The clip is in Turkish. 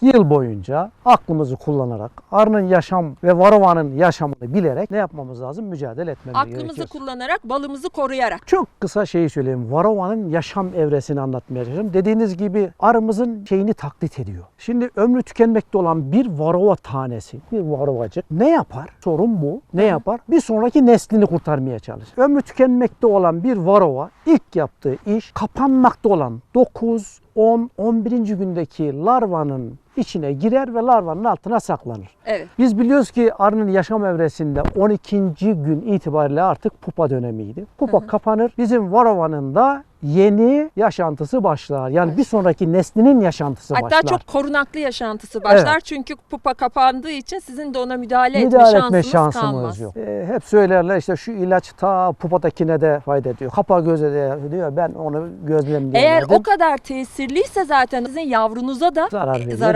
yıl boyunca aklımızı kullanarak arının yaşam ve varovanın yaşamını bilerek ne yapmamız lazım? Mücadele etmemiz Aklımızı gerekiyor. kullanarak, balımızı koruyarak. Çok kısa şeyi söyleyeyim. Varovanın yaşam evresini anlatmaya çalışıyorum. Dediğiniz gibi arımızın şeyini taklit ediyor. Şimdi ömrü tükenmekte olan bir varova tanesi, bir varovacık ne yapar? Sorun bu. Ne yapar? Bir sonraki neslini kurtarmaya çalışır. Ömrü tükenmekte olan bir varova ilk yaptığı iş kapanmakta olan 9, 10, 11. gündeki larvanın içine girer ve larvanın altına saklanır. Evet. Biz biliyoruz ki arının yaşam evresinde 12. gün itibariyle artık pupa dönemiydi. Pupa kapanır. Bizim varovanın da yeni yaşantısı başlar. Yani bir sonraki neslinin yaşantısı Hatta başlar. çok korunaklı yaşantısı başlar. Çünkü pupa kapandığı için sizin de ona müdahale, müdahale etme etme şansınız, şansımız kalmaz. yok. Ee, hep söylerler işte şu ilaç ta pupadakine de fayda ediyor. Kapa göze de diyor. Ben onu gözlemleyemedim. Eğer o kadar tesirliyse zaten sizin yavrunuza da Zarar e, veriyor. zarar